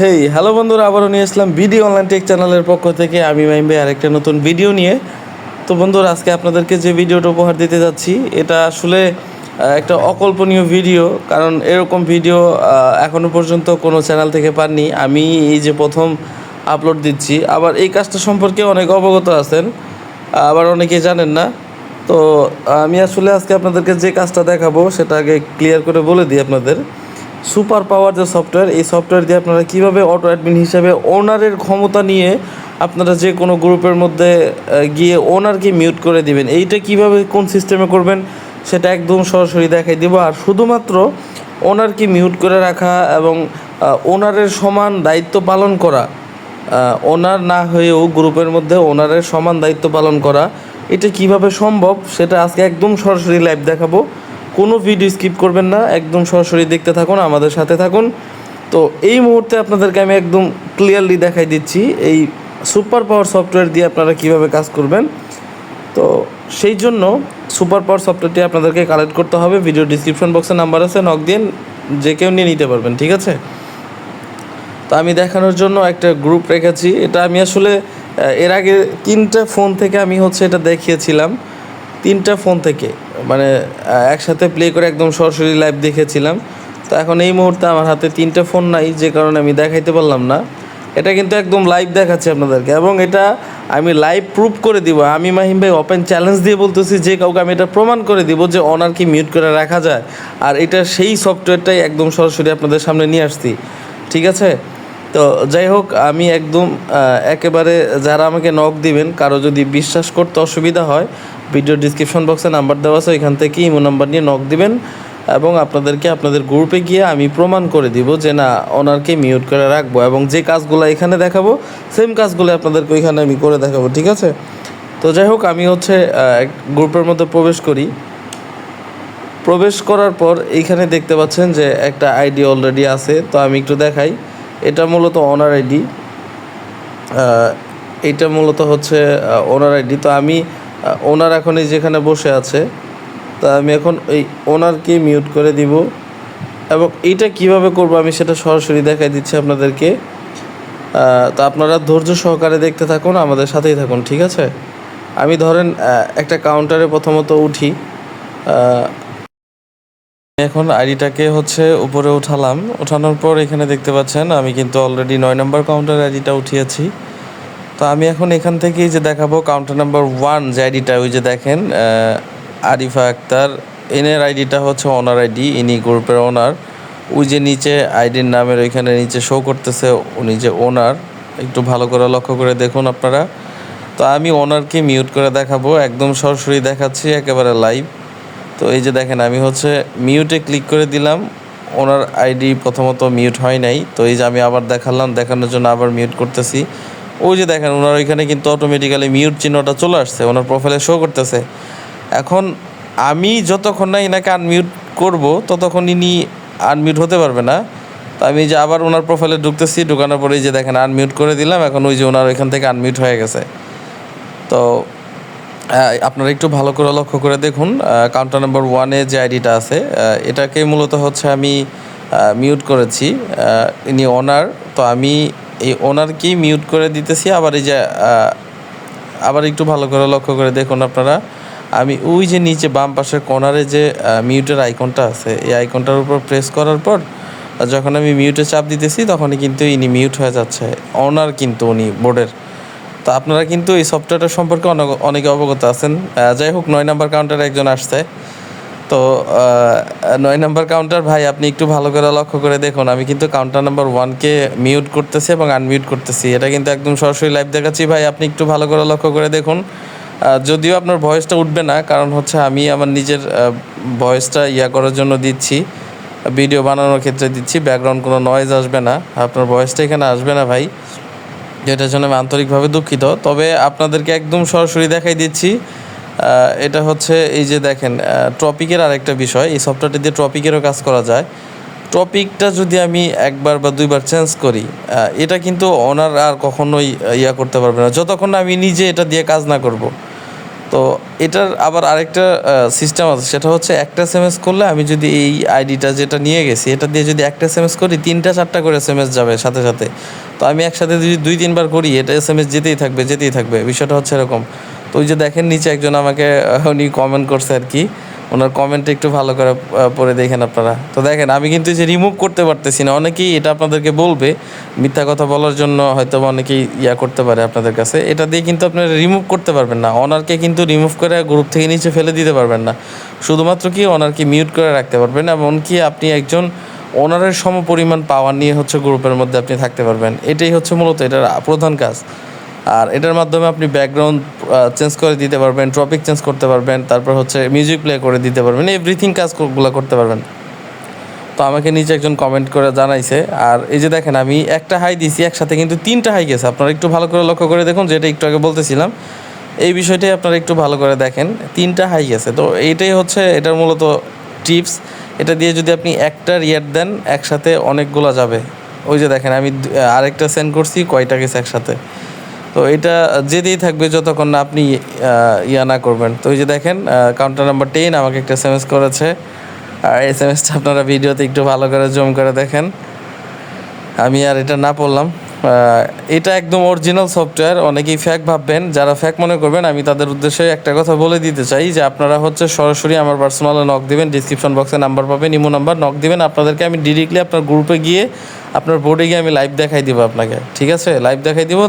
Hey hello বন্ধুরা, আবারও নিয়ে আসলাম ভিডিও অনলাইন টেক চ্যানেলের পক্ষ থেকে। আমি মাইম ভাই, আরেকটা নতুন ভিডিও নিয়ে। তো বন্ধুরা, আজকে আপনাদেরকে যে ভিডিওটা উপহার দিতে যাচ্ছি, এটা আসলে একটা অকল্পনীয় ভিডিও, কারণ এরকম ভিডিও এখনও পর্যন্ত কোনো চ্যানেল থেকে পাননি। আমি এই যে প্রথম আপলোড দিচ্ছি, আবার এই কাজটা সম্পর্কে অনেক অবগত আছেন, আবার অনেকেই জানেন না। তো, আমি আসলে আজকে আপনাদেরকে যে কাজটা দেখাবো, সেটা আগে ক্লিয়ার করে বলে দিই আপনাদের। সুপার পাওয়ার যে সফটওয়্যার, এই সফটওয়্যার দিয়ে আপনারা কীভাবে অটো অ্যাডমিন হিসাবে ওনারের ক্ষমতা নিয়ে আপনারা যে কোনো গ্রুপের মধ্যে গিয়ে ওনারকে মিউট করে দিবেন, এইটা কীভাবে কোন সিস্টেমে করবেন, সেটা একদম সরাসরি দেখাই দিব। আর শুধুমাত্র ওনারকে মিউট করে রাখা এবং ওনারের সমান দায়িত্ব পালন করা ওনার না হয়েও গ্রুপের মধ্যে ওনারের সমান দায়িত্ব পালন করা, এটা কীভাবে সম্ভব, সেটা আজকে একদম সরাসরি লাইভ দেখাবো। কোনো ভিডিও স্কিপ করবেন না, একদম সরাসরি দেখতে থাকুন, আমাদের সাথে থাকুন। তো এই মুহূর্তে আপনাদেরকে আমি একদম ক্লিয়ারলি দেখাই দিচ্ছি, এই সুপার পাওয়ার সফটওয়্যার দিয়ে আপনারা কীভাবে কাজ করবেন। তো সেই জন্য সুপার পাওয়ার সফটওয়্যারটি আপনাদেরকে কালেক্ট করতে হবে ভিডিও ডিসক্রিপশন বক্সে নাম্বার আছে নক দিন যে কেউ নিয়ে নিতে পারবেন, ঠিক আছে? তো আমি দেখানোর জন্য একটা গ্রুপ রেখেছি, এটা আমি আসলে এর আগে তিনটা ফোন থেকে আমি হচ্ছে এটা দেখিয়েছিলাম, তিনটা ফোন থেকে। মানে একসাথে প্লে করে একদম সরাসরি লাইভ দেখেছিলাম। তো এখন এই মুহূর্তে আমার হাতে তিনটা ফোন নাই, যে কারণে আমি দেখাইতে পারলাম না। এটা কিন্তু একদম লাইভ দেখাচ্ছি আপনাদেরকে, এবং এটা আমি লাইভ প্রুফ করে দিব। আমি মাহিম ভাই ওপেন চ্যালেঞ্জ দিয়ে বলতেছি, যে কাউকে আমি এটা প্রমাণ করে দিব যে অনারকে মিউট করে রাখা যায়। আর এটা সেই সফটওয়্যারটাই একদম সরাসরি আপনাদের সামনে নিয়ে আসছি। ঠিক আছে? তো যাই হোক, আমি একদম একেবারে যারা আমাকে নক দিবেন, কারও যদি বিশ্বাস করতে অসুবিধা হয় ভিডিও ডিসক্রিপশন বক্সে নাম্বার দেওয়া আছে, ওইখান থেকে ইমো নাম্বার নিয়ে নক দিবেন এবং আপনাদেরকে আপনাদের গ্রুপে গিয়ে আমি প্রমাণ করে দিব যে না, ওনারকে মিউট করে রাখব এবং যে কাজগুলো এখানে দেখাবো সেম কাজগুলো আপনাদেরকে ওইখানে আমি করে দেখাবো, ঠিক আছে? তো যাই হোক, আমি হচ্ছে গ্রুপের মধ্যে প্রবেশ করি। প্রবেশ করার পর এইখানে দেখতে পাচ্ছেন যে একটা আইডি অলরেডি আছে, তো আমি একটু দেখাই। এটা মূলত অনার আইডি এটা মূলত হচ্ছে ওনার আইডি তো আমি ওনার এখন এই যেখানে বসে আছে, তা আমি এখন এই ওনারকে মিউট করে দিব। এবং এইটা কীভাবে করব আমি সেটা সরাসরি দেখাই দিচ্ছি আপনাদেরকে। তো আপনারা ধৈর্য সহকারে দেখতে থাকুন, আমাদের সাথেই থাকুন, ঠিক আছে? আমি ধরেন একটা কাউন্টারে প্রথমত উঠি। এখন আইডিটাকে হচ্ছে উপরে উঠালাম। ওঠানোর পর এখানে দেখতে পাচ্ছেন, আমি কিন্তু অলরেডি নয় নম্বর কাউন্টার আইডিটা উঠিয়েছি। তো আমি এখন এখান থেকেই যে দেখাবো কাউন্টার নাম্বার ওয়ান যে আইডিটা ওই যে দেখেন আরিফা আক্তার। এনের আইডিটা হচ্ছে ওনার আইডি ইনি গ্রুপের ওনার ওই যে নিচে আইডির নামের ওইখানে নিচে শো করতেছে উনি যে ওনার একটু ভালো করে লক্ষ্য করে দেখুন আপনারা। তো আমি ওনারকে মিউট করে দেখাবো। একদম সরাসরি দেখাচ্ছি, একেবারে লাইভ তো এই যে দেখেন, আমি হচ্ছে মিউটে ক্লিক করে দিলাম। ওনার আইডি প্রথমত মিউট হয় নাই। তো এই যে আমি আবার দেখালাম, দেখানোর জন্য আবার মিউট করতেছি। ওই যে দেখেন, ওনার ওইখানে কিন্তু অটোমেটিক্যালি মিউট চিহ্নটা চলে আসছে, ওনার প্রোফাইলে শো করতেছে। এখন আমি যতক্ষণ না এনাকে আনমিউট করব, ততক্ষণ ইনি আনমিউট হতে পারবে না। তো আমি যে আবার ওনার প্রোফাইলে ঢুকতেছি, ঢুকানোর পরে যে দেখেন আনমিউট করে দিলাম, এখন ওই যে ওনার ওইখান থেকে আনমিউট হয়ে গেছে। তো আপনারা একটু ভালো করে লক্ষ্য করে দেখুন কাউন্টার নাম্বার ওয়ানে যে আইডিটা আছে এটাকে মূলত হচ্ছে আমি মিউট করেছি ইনি ওনার তো আমি এই ওনারকেই মিউট করে দিতেছি। আবার এই যে আবার একটু ভালো করে লক্ষ্য করে দেখুন আপনারা। আমি ওই যে নিচে বাম পাশের কর্নারে যে মিউটের আইকনটা আছে, এই আইকনটার উপর প্রেস করার পর যখন আমি মিউটে চাপ দিতেছি, তখনই কিন্তু ইনি মিউট হয়ে যাচ্ছে। ওনার কিন্তু উনি বোর্ডের তো আপনারা কিন্তু এই সফটওয়্যারটা সম্পর্কে অনেক অবগত আছেন। যাই হোক, নয় নাম্বার কাউন্টারে একজন আসছে। তো নয় নাম্বার কাউন্টার ভাই, আপনি একটু ভালো করে লক্ষ্য করে দেখুন। আমি কিন্তু কাউন্টার নাম্বার ওয়ানকে মিউট করতেছি এবং আনমিউট করতেছি। এটা কিন্তু একদম সরাসরি লাইভ দেখাচ্ছি। ভাই, আপনি একটু ভালো করে লক্ষ্য করে দেখুন। যদিও আপনার ভয়েসটা উঠবে না, কারণ হচ্ছে আমি আমার নিজের ভয়েসটা ইয়া করার জন্য দিচ্ছি। ভিডিও বানানোর ক্ষেত্রে দিচ্ছি। ব্যাকগ্রাউন্ড কোনো নয়েজ আসবে না। আপনার ভয়েসটা এখানে আসবে না, ভাই। যেটার জন্য আমি আন্তরিকভাবে দুঃখিত। তবে আপনাদেরকে একদম সরাসরি দেখাই দিচ্ছি। এটা হচ্ছে এই যে দেখেন টপিকের আরেকটা বিষয়। এই সফটওয়্যারটি দিয়ে টপিকেরও কাজ করা যায়। টপিকটা যদি আমি একবার বা দুইবার চেঞ্জ করি এটা কিন্তু ওনার আর কখনোই ইয়া করতে পারবে না। যতক্ষণ না আমি নিজে এটা দিয়ে কাজ না করব। তো এটার আবার আরেকটা সিস্টেম আছে। সেটা হচ্ছে একটা এস করলে আমি যদি এই আইডিটা যেটা নিয়ে গেছি, এটা দিয়ে যদি একটা এস করি, তিনটা চারটা করে এস যাবে সাথে সাথে। তো আমি একসাথে যদি দুই, তিনবার করি, এটা এস যেতেই থাকবে যেতেই থাকবে। বিষয়টা হচ্ছে এরকম। তো ওই যে দেখেন নিচে একজন আমাকে উনি কমেন্ট করছে আর কি। ওনার কমেন্টটা একটু ভালো করে পড়ে দেখেন আপনারা। তো দেখেন, আমি কিন্তু যে রিমুভ করতে পারতেছি না। অনেকেই এটা আপনাদেরকে বলবে, মিথ্যা কথা বলার জন্য হয়তো অনেকেই ইয়া করতে পারে আপনাদের কাছে। এটা দিয়ে কিন্তু আপনারা রিমুভ করতে পারবেন না। অনারকে কিন্তু রিমুভ করে গ্রুপ থেকে নিচে ফেলে দিতে পারবেন না। শুধুমাত্র কি ওনারকে মিউট করে রাখতে পারবেন এমনকি আপনি একজন ওনারের সম পরিমাণ পাওয়ার নিয়ে হচ্ছে গ্রুপের মধ্যে আপনি থাকতে পারবেন। এটাই হচ্ছে মূলত, এটার প্রধান কাজ। আর এটার মাধ্যমে আপনি ব্যাকগ্রাউন্ড চেঞ্জ করে দিতে পারবেন টপিক চেঞ্জ করতে পারবেন, তারপর হচ্ছে মিউজিক প্লে করে দিতে পারবেন এভরিথিং কাজগুলো করতে পারবেন। তো আমাকে নিচে একজন কমেন্ট করে জানাইছে, আর এই যে দেখেন আমি একটা হাই দিছি, একসাথে কিন্তু তিনটা হাই গেছে। আপনারা একটু ভালো করে লক্ষ্য করে দেখুন, যেটা একটু আগে বলতেছিলাম। এই বিষয়টাই আপনারা একটু ভালো করে দেখেন, তিনটা হাই গেছে। তো এইটাই হচ্ছে, এটার মূলত টিপস এটা দিয়ে যদি আপনি একটা রিয়ার দেন, একসাথে অনেকগুলো যাবে। ওই যে দেখেন, আমি আরেকটা সেন্ড করছি, কয়টা গেছে একসাথে? তো এটা যেতেই থাকবে যতক্ষণ না আপনি ইয়া না করবেন। তো ওই যে দেখেন কাউন্টার নাম্বার টেন আমাকে একটা এস এম এস করেছে। আর এস এম এসটা আপনারা ভিডিওতে একটু ভালো করে জুম করে দেখেন। আমি আর এটা না পড়লাম। এটা একদম অরিজিনাল সফটওয়্যার অনেকেই ফ্যাক ভাববেন। যারা ফ্যাক মনে করবেন, আমি তাদের উদ্দেশ্যে একটা কথা বলে দিতে চাই যে আপনারা হচ্ছে সরাসরি আমার পার্সোনালে নক দিবেন ডিসক্রিপশন বক্সে নাম্বার পাবেন, ইমো নাম্বার নক দিবেন। আপনাদেরকে আমি ডিরেক্টলি আপনার গ্রুপে গিয়ে, আপনার বোর্ডে গিয়ে আমি লাইভ দেখাই দিব আপনাকে। ঠিক আছে? লাইভ দেখাই দিব।